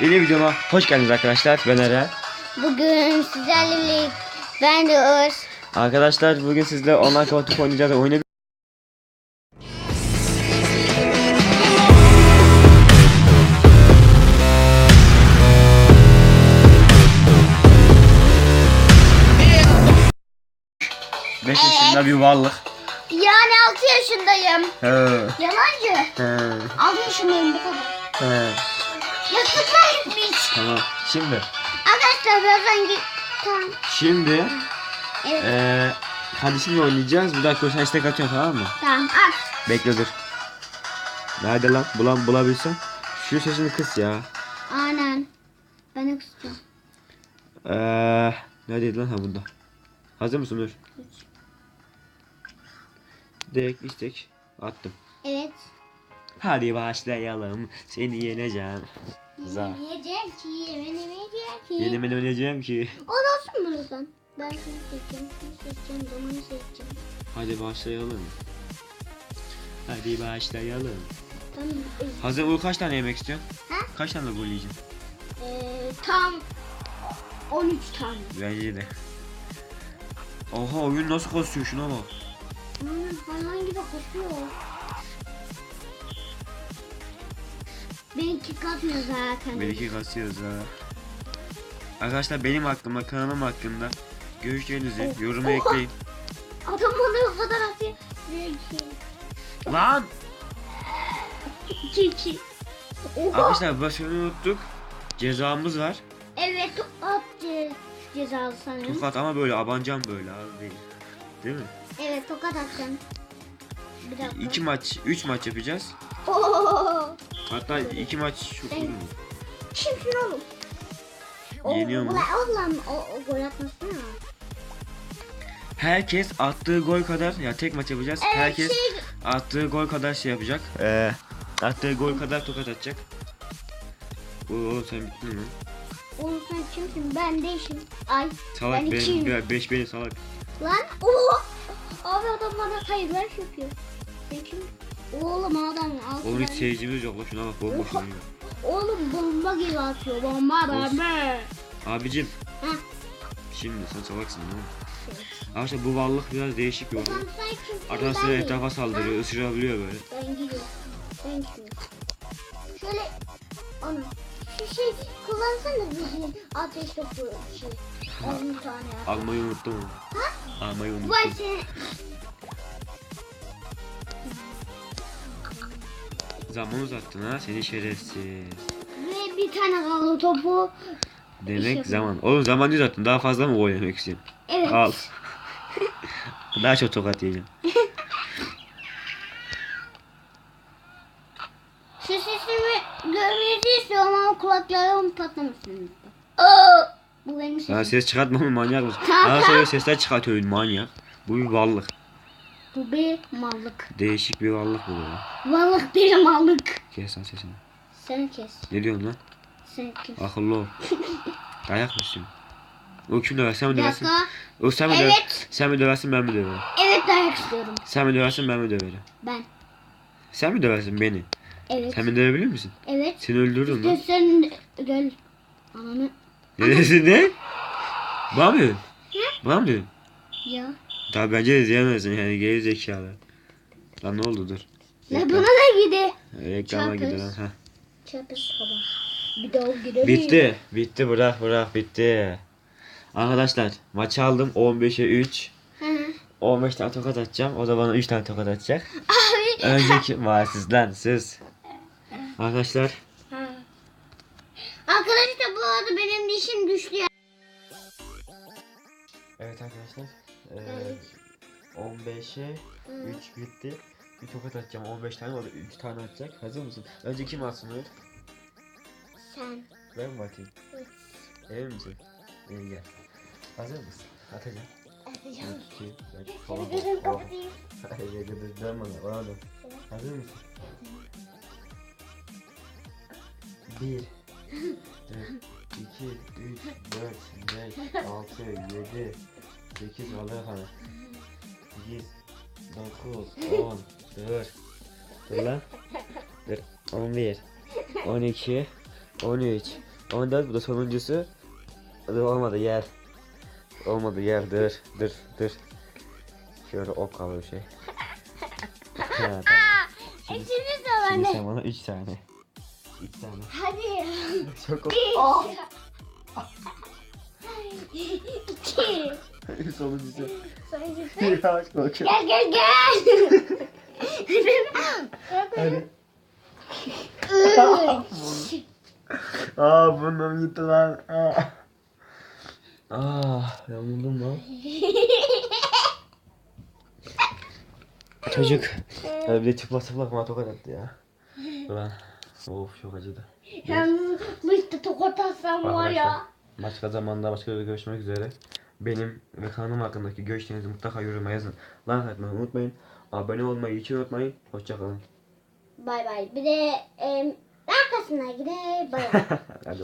Yeni videoma hoş geldiniz arkadaşlar. Ben Eren. Bugün sizlerle birlikte ben de Uğur. Arkadaşlar bugün sizle online kapatıp oynayacağız. Oyunu Beş yaşında bir varlık. Yani 6 yaşındayım. He, Yalancı. he, 6 yaşındayım bu kadar. he. Yastıklar gitmiş. Tamam. Şimdi, Arkadaşlar birazdan git. Tamam. şimdi Evet. eee kardeşimle oynayacağız. Bir dakika sen istek atıyorsun tamam mı? Tamam. At. Bekle dur. Nerede lan? Bulan bulabilsem. Şu sesini kıs ya. Aynen. Ben de kısacağım. Eee neredeydi lan ha bunda? Hazır mısın dur. Direkt istek attım. Evet. Hadi başlayalım. Seni yeneceğim. Za. Yemeyeceğim ki, yemeyeceğim ki. Oynayacağım ki. O buradan. Ben şunu seçeceğim, şunu seçeceğim, zamanı seçeceğim. Hadi başlayalım. Hadi başlayalım. Tamam. Hazır Uğur kaç tane yemek istiyorsun? Ha? Kaç tane gol yiyeceksin? Ee, tam 13 tane. Bence de. Oha oyun nasıl kasıyor şuna bak. Hayvan gibi koşuyor. Benimki katmıyor zaten. Belki kasıyoruz ha. Arkadaşlar benim hakkımda, kanalım hakkında görüşlerinizi Oh, yoruma oha. ekleyin. Adam bana o kadar atıyor. Lan! 2 2. Oha. Arkadaşlar başını unuttuk. Cezamız var. Evet at ce cezalı sanırım. Tokat ama böyle abancam böyle abi değil. Değil mi? Evet tokat atacağım. Bir dakika. İki maç, üç maç yapacağız. Oo. Hatta iki maç çok mu? Kimsin oğlum? Yeniyor mu? Oğlum o, o gol atmasana. Herkes attığı gol kadar ya tek maç yapacağız. Evet, Herkes şey- attığı gol kadar şey yapacak. Ee, attığı gol kadar tokat atacak. Oo sen bittin mi? Oğlum sen kimsin? Ben değişim. Ay. Salak Ben ben, ikiyim. ben beş beni salak. Lan oha. Abi adam bana hayırlar yapıyor. Sen kim? Oğlum adam altı Oğlum hiç seyircimiz yok şuna bak bomboş Oha. oynuyor. Oğlum bomba gibi atıyor. Bomba Olsun. bomba. Abicim Ha. şimdi sen salaksın değil mi? Arkadaşlar bu varlık biraz değişik bir sen kimsin? Arkadaşlar etrafa saldırıyor, ısırabiliyor böyle. Ben gidiyorum. Ben gidiyorum. Şöyle onu şu şey kullansana bizim ateş topu şey. 10 tane. Almayı unuttum. Ha? Almayı unuttum. Vay seni. Zaman uzattın ha seni şerefsiz. Ve bir tane kaldı topu. Demek bu. zaman. Oğlum zaman uzattın daha fazla mı oynamak istiyorsun? Evet. Al. daha çok tokat yiyeceğim. Şu sesimi görmenizi istiyorum ama kulaklarım patlamasın. Aa, bu benim sesim. Sana ses çıkartmamı manyak mısın? Tamam. söyle sesler çıkartıyorsun manyak. Bu bir varlık. Bu bir mallık. Değişik bir varlık bu ya. Varlık bir mallık. Kes lan sesini. Sen kes. Ne diyorsun lan? Sen kes. Akıllı ol. Dayak mı istiyorsun? O kim döver? Sen mi Bir döversin? dakika. O sen mi? Evet. Sen mi döversin ben mi döverim? Evet dayak istiyorum. Sen mi döversin ben mi döverim? Ben. Sen mi döversin beni? Evet. Sen beni dövebilir misin? Evet. Seni öldürürüm lan. Sen gel. Ananı. Ne desin ne? Bana mı diyorsun? Bana mı diyorsun? Ya. Tabi bence de diyemezsin yani geri zekalı. Lan ne oldu dur. Reklam- buna da gidi. Reklama Çapız. gidiyor lan. Heh. Çapız. Bir daha gidelim. Bitti. Bitti bırak bırak bitti. Arkadaşlar maçı aldım 15'e 3. Hı hı. 15 tane tokat atacağım. O da bana 3 tane tokat atacak. Abi. Önceki maalesef lan siz. Arkadaşlar Ha. Arkadaşlar bu arada benim dişim düştü ya. Evet arkadaşlar. Evet. 15'e 3 bitti. Bir tokat atacağım 15 tane o da 3 tane atacak. Hazır mısın? Önce kim atsın Uğur? Sen. Ben mi atayım? Evet. Emin misin? İyi gel. Hazır mısın? Atacağım. Atacağım. 2 3 Seni gözüm kapatayım. Hayır gıdır dön bana dön. Hazır mısın? 1 2 3 4 5 6 7 8 vallahi hani 8 9 10 dur dur lan dur 11 12 13, 14 bu da sonuncusu. Dur olmadı yer. Olmadı yer dur dur dur. Şöyle ok al bir şey. Ha, tamam. Şimdi sen bana 3 tane. 3 tane. Hadi. Çok ok. Bir. İki. Sonuncusu. Sonuncusu. Yavaş bakıyorum. Gel gel gel. Hadi. Aa burnum gitti lan. Aa. Ah yamuldum lan. Çocuk. Ya bir de çıplak çıplak bana tokat attı ya. Ulan. Of çok acıdı. Yalnız Mr. Tokat atsam var ya. Başka zamanda başka bir görüşmek üzere. Benim ve kanalım hakkındaki görüşlerinizi mutlaka yoruma yazın. Like atmayı unutmayın. Abone olmayı hiç unutmayın. Hoşçakalın. Bay bay. Bir de em, arkasına gide bay bay.